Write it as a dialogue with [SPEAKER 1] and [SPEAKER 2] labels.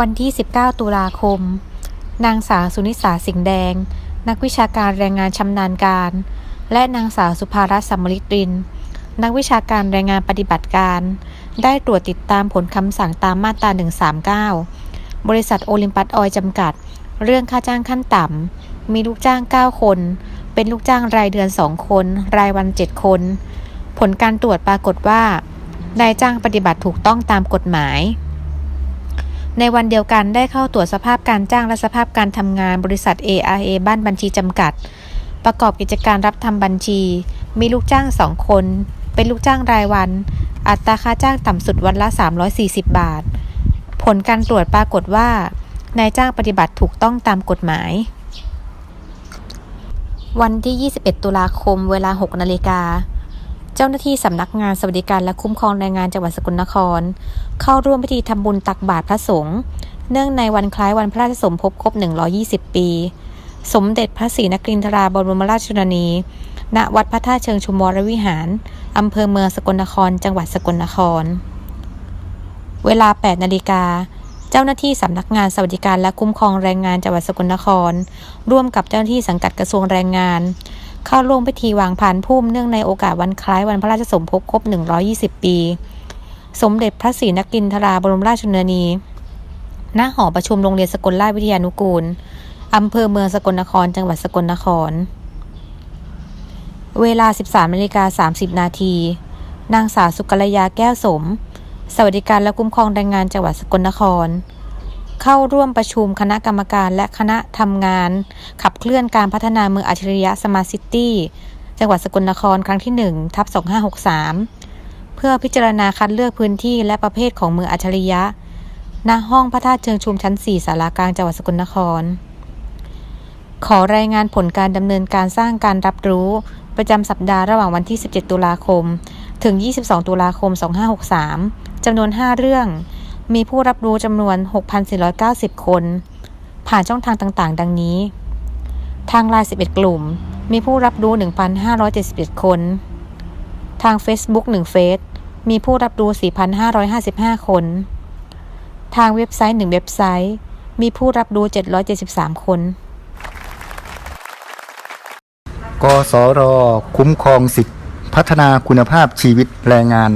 [SPEAKER 1] วันที่ 19 ตุลาคม นางสาวสุนิสาสิงห์แดง นักวิชาการแรงงานชำนาญการ และนางสาวสุภารัตน์สัมฤทธิ์ริน นักวิชาการแรงงานปฏิบัติการ ได้ตรวจติดตามผลคำสั่งตามมาตรา 139 บริษัทโอลิมปัสออยจำกัด เรื่องค่าจ้างขั้นต่ำ มีลูกจ้าง 9 คน เป็นลูกจ้างรายเดือน 2 คน รายวัน 7 คน ผลการตรวจปรากฏว่านายจ้างปฏิบัติถูกต้องตามกฎหมาย ในวันเดียวกันได้เข้าตรวจสภาพการจ้างและสภาพการทำงานบริษัท ARA บ้านบัญชีจำกัด ประกอบกิจการรับทำบัญชี มีลูกจ้าง2คน เป็นลูกจ้างรายวัน อัตราค่าจ้างต่ำสุดวันละ 340 บาท ผลการตรวจปรากฏว่านายจ้างปฏิบัติถูกต้องตามกฎหมาย วันที่ 21 ตุลาคม เวลา 6 นาฬิกา จ้าหน้าที่สำนักงานสวัสดิการและคุ้มครองแรงงานจังหวัดสกลนคร เข้าร่วมพิธีทำบุญตักบาตรพระสงฆ์เนื่องในวันคล้ายวันพระราชสมภพครบ 120 ปี สมเด็จพระศรีนครินทราบรมราชชนนี ณ วัดพระธาตุเชิงชุมวรวิหาร อำเภอเมืองสกลนคร จังหวัดสกลนคร เวลา 8 นาฬิกา เจ้าหน้าที่สำนักงานสวัสดิการและคุ้มครองแรงงานจังหวัดสกลนคร ร่วมกับเจ้าหน้าที่สังกัดกระทรวงแรงงาน เข้าร่วมพิธีวางพานพุ่มเนื่องในโอกาสวันคล้ายวันพระราชสมภพครบ 120 ปี สมเด็จพระศรีนครินทราบรมราชชนนี ณ หอประชุมโรงเรียนสกลราชวิทยานุกูล อำเภอเมืองสกลนคร จังหวัดสกลนคร เวลา 13นาฬิกา30 นาที นางสาวสุกัลยาแก้วสม สวัสดิการและคุ้มครองแรงงานจังหวัดสกลนคร เข้าร่วมประชุมคณะกรรมการและคณะทำงาน ขับเคลื่อนการพัฒนาเมืองอัจฉริยะสมาร์ทซิตี้จังหวัดสกลนครครั้งที่1ทับ2563 เพื่อพิจารณาคัดเลือกพื้นที่และประเภทของเมืองอัจฉริยะณห้องพระธาตุเชิงชุมชั้น 4สารากลางจังหวัดสกลนคร ขอรายงานผลการดำเนินการสร้างการรับรู้ ประจำสัปดาห์ระหว่างวันที่ 17 ตุลาคม ถึง 22 ตุลาคม 2563จำนวน 5 เรื่อง มีผู้รับรู้จำนวน 6,490 คน ผ่านช่องทางต่างๆ ดังนี้ ทางไลน์11 กลุ่ม มีผู้รับรู้ 1,571 คน ทาง Facebook 1เฟซมีผู้รับรู้ 4,555 คน ทางเว็บไซต์ 1 เว็บไซต์ มีผู้รับรู้ 773 คน
[SPEAKER 2] กสร คุ้มครองสิทธิพัฒนาคุณภาพชีวิตแรงงาน